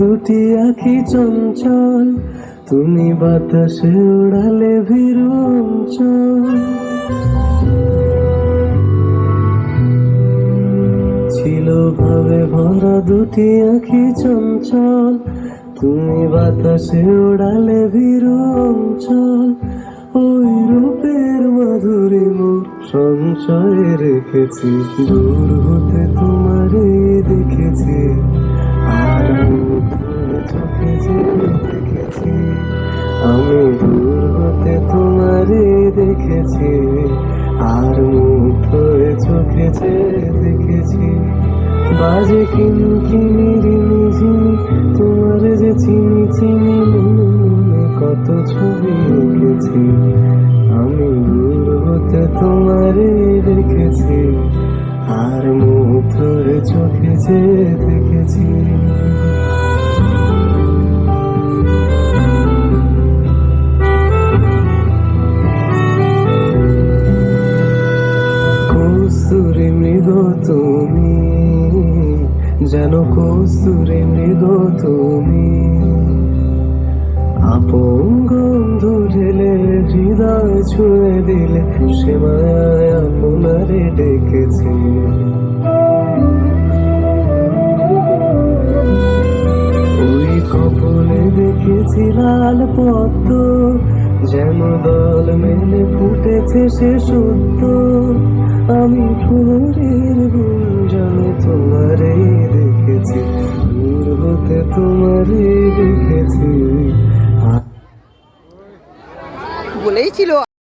দুটি আঁখি চঞ্চল। তুমি বাতাসে উড়ালে ভীরু অঞ্চল ছিল ভাবে ভরা দুটি আঁখি চঞ্চল। তুমি বাতাসে উড়ালে ভীরু অঞ্চল ওই রূপের মাধুরী মুখ সঞ্চয়ে রেখেছি। দূর হতে তোমারে দেখেছি। আমি দূর হতে তোমারে দেখেছি, আর মুগ্ধ চোখে যে দেখেছি। বাজে কিনি কিনি রিমি ঝিমি তোমার যে চিনি চিনি কত ছবি এঁকেছি আমি দূর হতে তোমারে দেখেছি, আর মুগ্ধ চোখে যে দেখেছি। তুমি, যেন কস্তুরি মৃগ তুমি। আপন গন্ধ হৃদয় ছুঁয়ে দিলে সে মায়ায় ডেকেছে। ওই কপলে দেখেছি লাল পদ্ম, যেন দল মেলে ফুটেছে সে সত্য। আমি ফুলের তোমারে দেখেছি বলেই ছিল